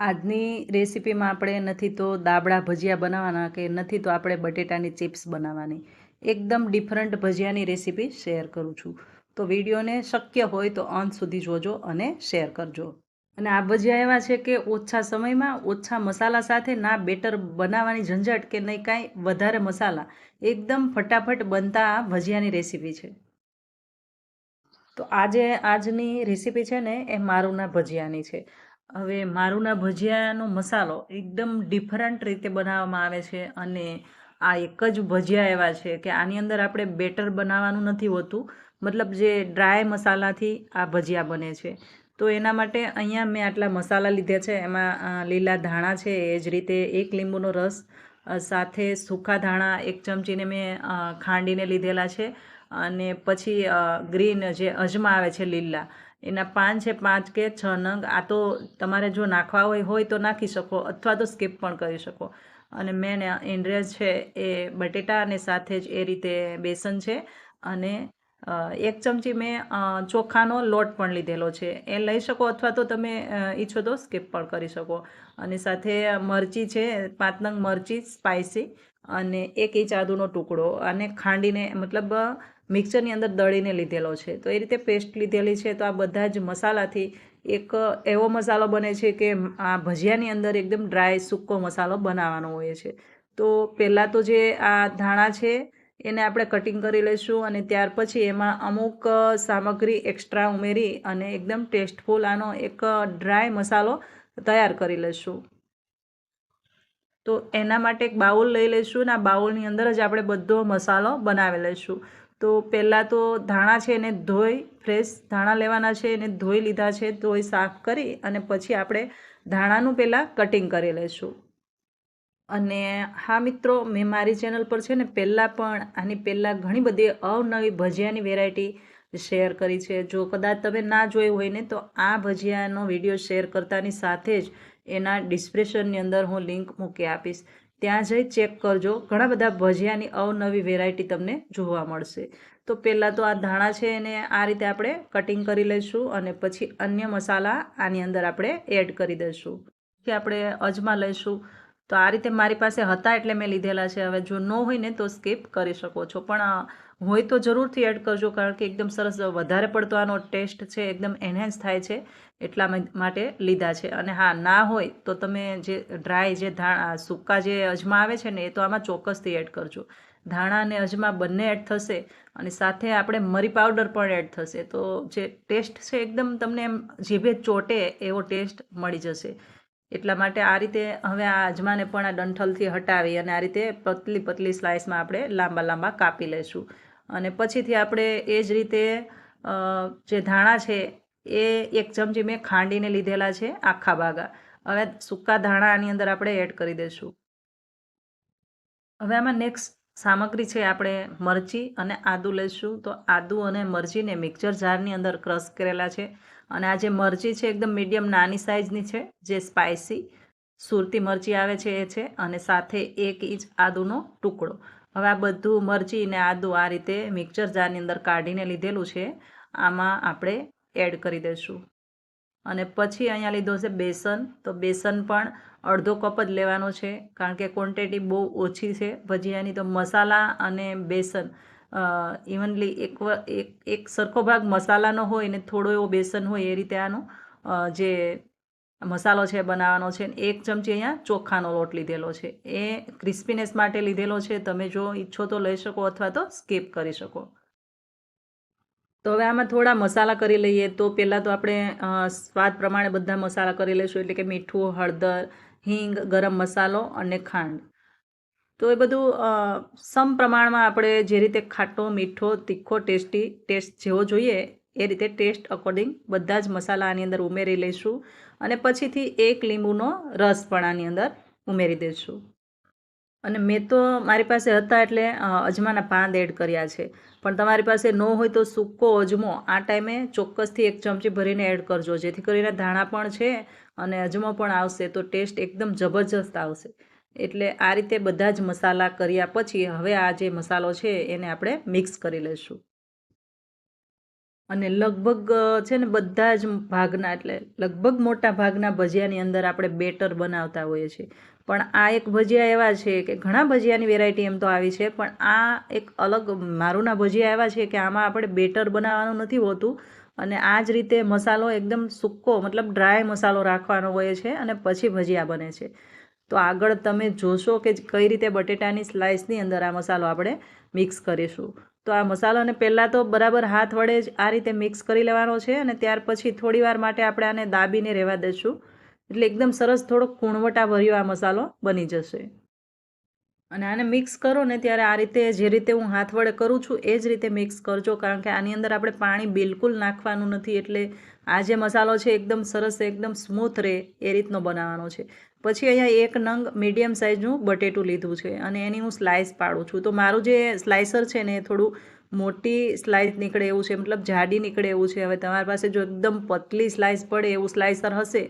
આજની રેસીપીમાં આપણે નથી તો દાબડા ભજીયા બનાવવાના કે નથી તો આપણે બટેટાની ચિપ્સ બનાવવાની. એકદમ ડિફરન્ટ ભજીયાની રેસીપી શેર કરું છું. તો વિડીયોને શક્ય હોય તો અંત સુધી જોજો અને શેર કરજો. અને આ ભજીયા એવા છે કે ઓછા સમયમાં ઓછા મસાલા સાથે ના બેટર બનાવવાની ઝંઝટ કે નહીં કાંઈ વધારે મસાલા. એકદમ ફટાફટ બનતા આ ભજીયાની રેસીપી છે. તો આજે આજની રેસીપી છે ને એ મારુંના ભજીયાની છે. હવે મારુંના ભજીયાનો મસાલો એકદમ ડિફરન્ટ રીતે બનાવવામાં આવે છે અને આ એક જ ભજીયા એવા છે કે આની અંદર આપણે બેટર બનાવવાનું નથી હોતું. મતલબ જે ડ્રાય મસાલાથી આ ભજીયા બને છે. તો એના માટે અહીંયા મેં આટલા મસાલા લીધા છે. એમાં લીલા ધાણા છે, એ જ રીતે એક લીંબુનો રસ સાથે સૂકા ધાણા એક ચમચીને મેં ખાંડીને લીધેલા છે. અને પછી ગ્રીન જે અજમા આવે છે લીલા એના પાન છે પાંચ કે છ નંગ, આ તો તમારે જો નાખવા હોય હોય તો નાખી શકો, અથવા તો સ્કીપ પણ કરી શકો. અને મેન ઇન્ડ્રેસ છે એ બટેટા અને સાથે જ એ રીતે બેસન છે. અને એક ચમચી મેં ચોખાનો લોટ પણ લીધેલો છે. એ લઈ શકો અથવા તો તમે ઈચ્છો તો સ્કીપ પણ કરી શકો. અને સાથે મરચી છે, પાંચ નંગ મરચી સ્પાઇસી અને એક ઇંચ આદુનો ટુકડો. અને ખાંડીને, મતલબ મિક્સરની અંદર દળીને લીધેલો છે. તો એ રીતે પેસ્ટ લીધેલી છે. તો આ બધા જ મસાલાથી એક એવો મસાલો બને છે કે આ ભજીયાની અંદર એકદમ ડ્રાય સૂકો મસાલો બનાવવાનો હોય છે. તો પહેલાં તો જે આ ધાણા છે એને આપણે કટિંગ કરી લઈશું અને ત્યાર પછી એમાં અમુક સામગ્રી એક્સ્ટ્રા ઉમેરી અને એકદમ ટેસ્ટફુલ આનો એક ડ્રાય મસાલો તૈયાર કરી લઈશું. તો એના માટે એક બાઉલ લઈ લઈશું અને આ બાઉલની અંદર જ આપણે બધો મસાલો બનાવી લઈશું. તો પહેલાં તો ધાણા છે એને ધોઈ ફ્રેશ ધાણા લેવાના છે, એને ધોઈ લીધા છે ધોઈ સાફ કરી અને પછી આપણે ધાણાનું પહેલાં કટિંગ કરી લઈશું. અને હા મિત્રો, મેં મારી ચેનલ પર છે ને પહેલાં પણ આની પહેલાં ઘણી બધી અવનવી ભજીયાની વેરાયટી શેર કરી છે. જો કદાચ તમે ના જોઈ હોય ને, તો આ ભજીયાનો વીડિયો શેર કરતાની સાથે જ એના ડિસ્ક્રિપ્શનની અંદર હું લિંક મૂકી આપીશ. ત્યાં જઈ ચેક કરજો. ઘણા બધા ભજીયાની અવનવી વેરાયટી તમને જોવા મળશે. તો પહેલાં તો આ ધાણા છે એને આ રીતે આપણે કટિંગ કરી લઈશું અને પછી અન્ય મસાલા આની અંદર આપણે એડ કરી દઈશું. કે આપણે અજમા લઈશું. તો આ રીતે મારી પાસે હતા એટલે મેં લીધેલા છે. હવે જો ન હોય ને તો સ્કીપ કરી શકો છો. પણ હોય તો જરૂરથી એડ કરજો કારણ કે એકદમ સરસ વધારે પડતો આનો ટેસ્ટ છે, એકદમ એનહેન્સ થાય છે. એટલા માટે લીધા છે. અને હા, ના હોય તો તમે જે ડ્રાય જે ધાણા સૂકા જે અજમા આવે છે ને, એ તો આમાં ચોક્કસથી એડ કરજો. ધાણા અને અજમા બંને એડ થશે અને સાથે આપણે મરી પાવડર પણ એડ થશે. તો જે ટેસ્ટ છે એકદમ તમને એમ જીભે ચોટે એવો ટેસ્ટ મળી જશે. એટલા માટે આ રીતે હવે આ અજમાને પણ આ ડંઠલથી હટાવી અને આ રીતે પતલી પતલી સ્લાઇસમાં આપણે લાંબા લાંબા કાપી લઈશું. અને પછીથી આપણે એ જ રીતે જે ધાણા છે એ એક ચમચી મેં ખાંડીને લીધેલા છે આખા ભાગા. હવે સૂકા ધાણા આની અંદર આપણે એડ કરી દઈશું. હવે આમાં નેક્સ્ટ સામગ્રી છે આપણે મરચી અને આદું લઈશું. તો આદું અને મરચીને મિક્સર જારની અંદર ક્રશ કરેલા છે. અને આ જે મરચી છે એકદમ મીડિયમ નાની સાઇઝની છે, જે સ્પાઇસી સુરતી મરચી આવે છે એ છે અને સાથે એક ઇંચ આદુનો ટુકડો. હવે આ બધું મરચી અને આદું આ રીતે મિક્સર જારની અંદર કાઢીને લીધેલું છે. આમાં આપણે એડ કરી દઈશું અને પછી અહીંયા લીધો છે બેસન. તો બેસન પણ અડધો કપ જ લેવાનો છે, કારણ કે ક્વોન્ટિટી બહુ ઓછી છે. ભજીયાની તો મસાલા અને બેસન ઇવનલી એક એક સરખો ભાગ મસાલાનો હોય ને થોડો એવો બેસન હોય એ રીતે આનો જે મસાલો છે બનાવવાનો છે એક ચમચી અહીંયા ચોખાનો લોટ લીધેલો છે. એ ક્રિસ્પીનેસ માટે લીધેલો છે. તમે જો ઈચ્છો તો લઈ શકો અથવા તો સ્કીપ કરી શકો. તો હવે આમાં થોડા મસાલા કરી લઈએ તો પહેલાં તો આપણે સ્વાદ પ્રમાણે બધા મસાલા કરી લઈશું, એટલે કે મીઠું, હળદર, હિંગ, ગરમ મસાલો અને ખાંડ. તો એ બધું સમ પ્રમાણમાં આપણે જે રીતે ખાટો, મીઠો, તીખો, ટેસ્ટી, ટેસ્ટ જેવો જોઈએ, એ રીતે ટેસ્ટ અકોર્ડિંગ બધા જ મસાલા આની અંદર ઉમેરી લઈશું અને પછીથી એક લીંબુનો રસ પણ આની અંદર ઉમેરી દઈશું. અને મેં તો મારી પાસે હતા એટલે અજમાના પાન એડ કર્યા છે. પણ તમારી પાસે ન હોય તો સૂકો અજમો આ ટાઈમે ચોક્કસથી એક ચમચી ભરીને એડ કરજો. જેથી કરીને ધાણા પણ છે અને અજમો પણ આવશે તો ટેસ્ટ એકદમ જબરજસ્ત આવશે. એટલે આ રીતે બધા જ મસાલા કર્યા પછી હવે આ જે મસાલો છે એને આપણે મિક્સ કરી લઈશું. અને લગભગ છે ને બધા જ ભાગના એટલે લગભગ મોટા ભાગના ભજીયાની અંદર આપણે બેટર બનાવતા હોઈએ છીએ. પણ આ એક ભજીયા એવા છે કે ઘણા ભજીયાની વેરાયટી એમ તો આવી છે, પણ આ એક અલગ મારુંના ભજીયા એવા છે કે આમાં આપણે બેટર બનાવવાનું નથી હોતું અને આ જ રીતે મસાલો એકદમ સૂકો, મતલબ ડ્રાય મસાલો રાખવાનો હોય છે અને પછી ભજીયા બને છે. તો આગળ તમે જોશો કે કઈ રીતે બટેટાની સ્લાઇસની અંદર આ મસાલો આપણે મિક્સ કરીશું. તો આ મસાલોને પહેલાં તો બરાબર હાથ વડે જ આ રીતે મિક્સ કરી લેવાનો છે અને ત્યાર પછી થોડી વાર માટે આપણે આને દાબીને રહેવા દઈશું. એટલે એકદમ સરસ થોડો કુણવટા ભર્યો આ મસાલો બની જશે. અને આને મિક્સ કરો ને ત્યારે આ રીતે જે રીતે હું હાથ વડે કરું છું એ જ રીતે મિક્સ કરજો કારણ કે આની અંદર આપણે પાણી બિલકુલ નાખવાનું નથી એટલે આ જે મસાલો છે એકદમ સરસ એકદમ સ્મૂથ રહે એ રીતનો બનાવવાનો છે. પછી અહીંયા એક નંગ મીડિયમ સાઇઝનું બટેટું લીધું છે અને એની હું સ્લાઇસ પાડું છું. તો મારું જે સ્લાઇસર છે ને એ થોડું મોટી સ્લાઇસ નીકળે એવું છે, મતલબ જાડી નીકળે એવું છે. હવે તમારી પાસે જો એકદમ પતલી સ્લાઇસ પડે એવું સ્લાઇસર હશે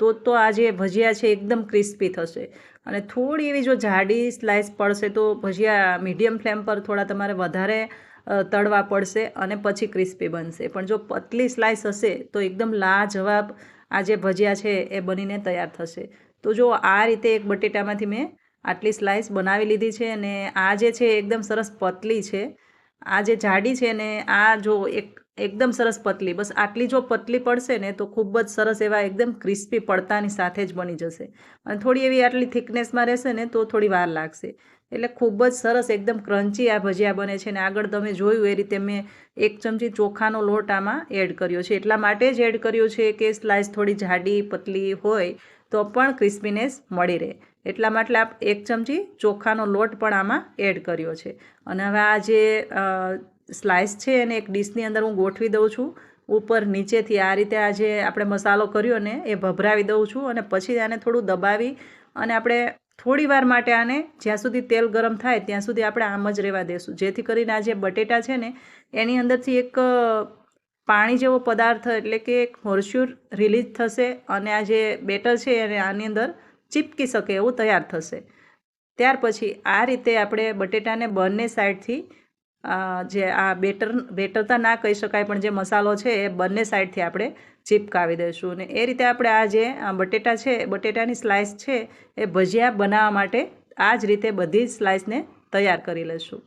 તો તો આ જે ભજીયા છે એકદમ ક્રિસ્પી થશે. અને થોડી એવી જો જાડી સ્લાઇસ પડશે તો ભજીયા મીડિયમ ફ્લેમ પર થોડા તમારે વધારે તળવા પડશે અને પછી ક્રિસ્પી બનશે. પણ જો પતલી સ્લાઇસ હશે તો એકદમ લાજવાબ આ જે ભજીયા છે એ બનીને તૈયાર થશે. તો જો આ રીતે એક બટેટામાંથી મેં આટલી સ્લાઇસ બનાવી લીધી છે અને આ જે છે એકદમ સરસ પતલી છે. આ જે જાડી છે ને આ જો એક એકદમ સરસ પતલી. બસ આટલી જો પતલી પડશે ને તો ખૂબ જ સરસ એવા એકદમ ક્રિસ્પી પડતાની સાથે જ બની જશે. અને થોડી એવી આટલી થિકનેસમાં રહેશે ને તો થોડી વાર લાગશે. એટલે ખૂબ જ સરસ એકદમ ક્રન્ચી આ ભજીયા બને છે ને આગળ તમે જોયું એ રીતે મેં એક ચમચી ચોખાનો લોટ આમાં એડ કર્યો છે. એટલા માટે જ એડ કર્યો છે કે સ્લાઇસ થોડી જાડી, પતલી હોય તો પણ ક્રિસ્પીનેસ મળી રહે. એટલા માટે આપ એક ચમચી ચોખાનો લોટ પણ આમાં એડ કર્યો છે. અને હવે આ જે સ્લાઇસ છે એને એક ડીશની અંદર હું ગોઠવી દઉં છું. ઉપર નીચેથી આ રીતે આ જે આપણે મસાલો કર્યો ને, એ ભભરાવી દઉં છું અને પછી આને થોડું દબાવી અને આપણે થોડી વાર માટે આને જ્યાં સુધી તેલ ગરમ થાય ત્યાં સુધી આપણે આમ જ રહેવા દઈશું જેથી કરીને આ જે બટેટા છે ને, એની અંદરથી એક પાણી જેવો પદાર્થ એટલે કે એક મોરશ્યુર રિલીઝ થશે અને આ જે બેટર છે એને આની અંદર ચીપકી શકે એવું તૈયાર થશે. ત્યાર પછી આ રીતે આપણે બટેટાને બંને સાઈડથી જે આ બેટર, બેટરતા ના કહી શકાય, પણ જે મસાલો છે એ બંને સાઈડથી આપણે ચીપકાવી દઈશું. અને એ રીતે આપણે આ જે બટેટા છે, બટેટાની સ્લાઇસ છે, એ ભજીયા બનાવવા માટે આ જ રીતે બધી જ સ્લાઇસને તૈયાર કરી લઈશું.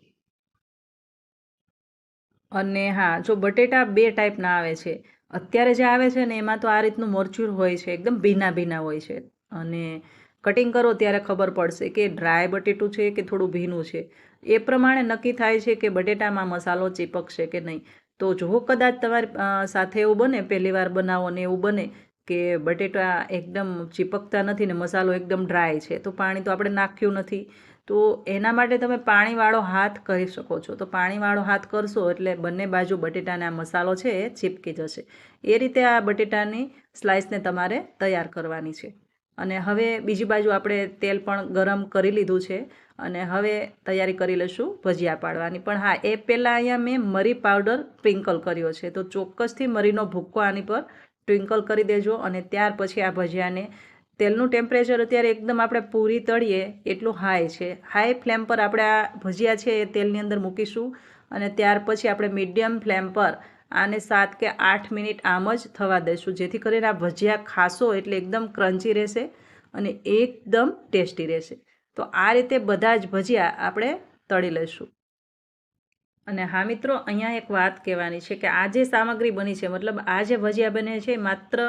અને હા, જો બટેટા બે ટાઈપના આવે છે, અત્યારે જે આવે છે ને, એમાં તો આ રીતનું મોરચૂર હોય છે, એકદમ ભીના ભીના હોય છે. અને કટિંગ કરો ત્યારે ખબર પડશે કે ડ્રાય બટેટું છે કે થોડું ભીનું છે. એ પ્રમાણે નક્કી થાય છે કે બટેટામાં મસાલો ચીપકશે કે નહીં. તો જો કદાચ તમારી સાથે એવું બને, પહેલી વાર બનાવો ને એવું બને કે બટેટા એકદમ ચીપકતા નથી ને મસાલો એકદમ ડ્રાય છે, તો પાણી તો આપણે નાખ્યું નથી. તો એના માટે તમે પાણીવાળો હાથ કરી શકો છો. તો પાણીવાળો હાથ કરશો એટલે બંને બાજુ બટેટાને આ મસાલો છે એ ચીપકી જશે. એ રીતે આ બટેટાની સ્લાઇસને તમારે તૈયાર કરવાની છે. અને હવે બીજી બાજુ આપણે તેલ પણ ગરમ કરી લીધું છે અને હવે તૈયારી કરી લઈશું ભજીયા પાડવાની. પણ હા, એ પહેલાં અહીંયા મેં મરી પાવડર ટ્વિંકલ કર્યો છે. તો ચોક્કસથી મરીનો ભૂક્કો આની પર ટ્વિંકલ કરી દેજો અને ત્યાર પછી આ ભજીયાને તેલનું ટેમ્પરેચર અત્યારે એકદમ આપણે પૂરી તળીએ એટલું હાઈ છે. હાઈ ફ્લેમ પર આપણે આ ભજીયા છે એ તેલની અંદર મૂકીશું અને ત્યાર પછી આપણે મીડિયમ ફ્લેમ પર આને સાત કે આઠ મિનિટ આમ જ થવા દઈશું જેથી કરીને આ ભજીયા ખાશો એટલે એકદમ ક્રન્ચી રહેશે અને એકદમ ટેસ્ટી રહેશે. તો આ રીતે બધા જ ભજીયા આપણે તળી લઈશું. અને હા મિત્રો, અહીંયા એક વાત કહેવાની છે કે આ જે સામગ્રી બની છે, મતલબ આ જે ભજીયા બને છે માત્ર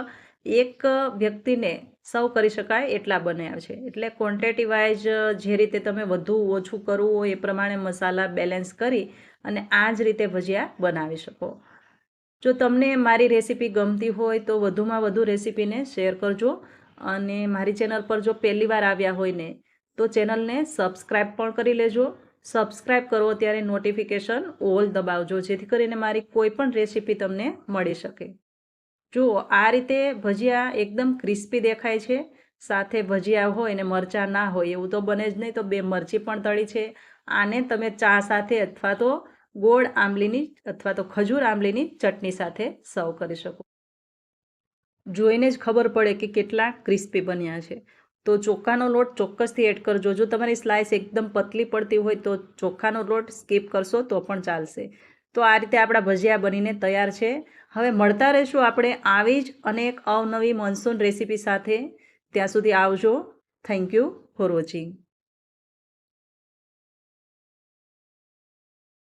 એક વ્યક્તિને સર્વ કરી શકાય એટલા બન્યા છે. એટલે ક્વોન્ટિટી વાઇઝ જે રીતે તમે વધુ ઓછું કરવું હોય એ પ્રમાણે મસાલા બેલેન્સ કરી અને આ જ રીતે ભજીયા બનાવી શકો. જો તમને મારી રેસીપી ગમતી હોય તો વધુમાં વધુ રેસીપીને શેર કરજો અને મારી ચેનલ પર જો પહેલી વાર આવ્યા હોય ને, તો ચેનલને સબસ્ક્રાઈબ પણ કરી લેજો. સબસ્ક્રાઈબ કરો ત્યારે નોટિફિકેશન ઓલ દબાવજો, જેથી કરીને મારી કોઈ પણ રેસીપી તમને મળી શકે. જુઓ આ રીતે ભજીયા એકદમ ક્રિસ્પી દેખાય છે, સાથે ભજીયા હોય ને મરચાં ના હોય, એવું તો બને જ નહીં, તો બે મરચી પણ તળી છે. આને તમે ચા સાથે અથવા તો ગોળ આંબલીની અથવા તો ખજૂર આંબલીની ચટણી સાથે સર્વ કરી શકો. જોઈને જ ખબર પડે કે કેટલા ક્રિસ્પી બન્યા છે. તો ચોખાનો લોટ ચોક્કસથી એડ કરજો. જો તમારી સ્લાઇસ એકદમ પતલી પડતી હોય તો ચોખાનો લોટ સ્કીપ કરશો તો પણ ચાલશે. તો આ રીતે આપણા ભજીયા બનીને તૈયાર છે. હવે મળતા રહીશું આપણે આવી જ અને એક અવનવી મોન્સૂન રેસીપી સાથે. ત્યાં સુધી આવજો. Thank you for watching